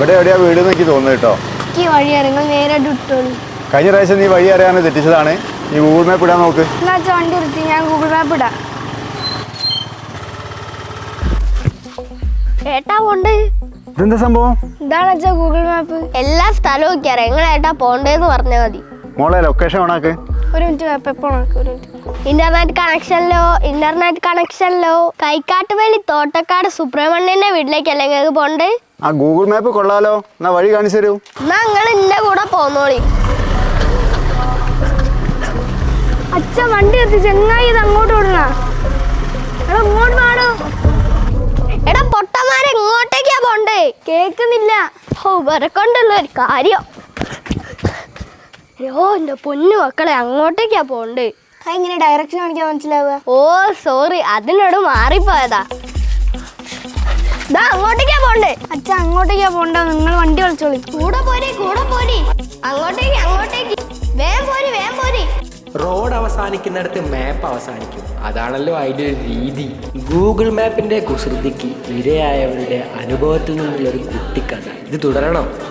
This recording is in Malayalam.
ഇവിടെ എവിടെയാ വീട് എനിക്ക് തോന്നുന്നു കേട്ടോ. എനിക്ക് വഴി നിങ്ങൾ നേരെ ഇട്ടോളൂ. കഴിഞ്ഞ പ്രാവശ്യം നീ വഴി അറിയാൻ തെറ്റിച്ചതാണ്. നീ ഗൂഗിൾ മാപ്പ് ഇടാൻ നോക്ക്. വണ്ടി നിർത്തി. ഞാൻ ഗൂഗിൾ മാപ്പ് ഇടാം. ഏട്ടാ പോണ്ട്. ഇതെന്താ സംഭവം? ഇതാണ് വെച്ചാൽ ഗൂഗിൾ മാപ്പ് എല്ലാ സ്ഥലവും ഒക്കെ അറിയാം. ഏട്ടാ പോണ്ടേന്ന് പറഞ്ഞാൽ മതി. മോളെ ലൊക്കേഷൻ ഓണാക്ക്. ഒരു മിനിറ്റ് ഒരു മിനിറ്റ്. ഇന്റർനെറ്റ് കണക്ഷനിലോ ഇന്റർനെറ്റ് കണക്ഷനിലോ കൈക്കാട്ടുവേലി തോട്ടക്കാട് സുബ്രഹ്മണ്യന്റെ വീട്ടിലേക്കല്ലേ നിങ്ങൾക്ക് പോണ്ട് ആ ഗൂഗിൾ മാപ്പ് കൊള്ളാലോ. എന്നാ വഴി കാണിച്ചു തരൂ. എന്നാ നിങ്ങൾ എന്റെ കൂടെ പോന്നോളി. അച്ഛ വണ്ടി എത്തി ചെങ്ങായി ഇത് അങ്ങോട്ട് വിടണ? എടാ ഇങ്ങോട്ട് പാടോ. എടാ പൊട്ടന്മാരെ ഇങ്ങോട്ടേക്കാ പോണ്ടേ? കേക്കുന്നില്ല. ഓ വരക്കൊണ്ടുള്ള ഒരു കാര്യം. ഓ എന്റെ പൊന്നു മക്കളെ അങ്ങോട്ടേക്കാ പോണ്ട് എങ്ങനെ ഡയറക്ഷൻ കാണിക്കാൻ മനസ്സിലാവുക. ഓ സോറി അതിനോട് മാറിപ്പോയതാ. ദാ അങ്ങോട്ടേക്കാ പോണ്ടേ അച്ഛ അങ്ങോട്ടേക്കാ പോണ്ട നിങ്ങൾ വണ്ടി വിളിച്ചോളി കൂടെ പോരി കൂടെ പോരി. അങ്ങോട്ടേക്ക് അങ്ങോട്ടേക്ക്. വേം പോരി വേം പോരി. റോഡ് അവസാനിക്കുന്നിടത്ത് മാപ്പ് അവസാനിക്കും. അതാണല്ലോ അതിന്റെ ഒരു രീതി. ഗൂഗിൾ മാപ്പിന്റെ കുസൃതിക്ക് ഇരയായവരുടെ അനുഭവത്തിൽ നിന്നുള്ള ഒരു കുട്ടിക്കഥ. ഇത് തുടരണം.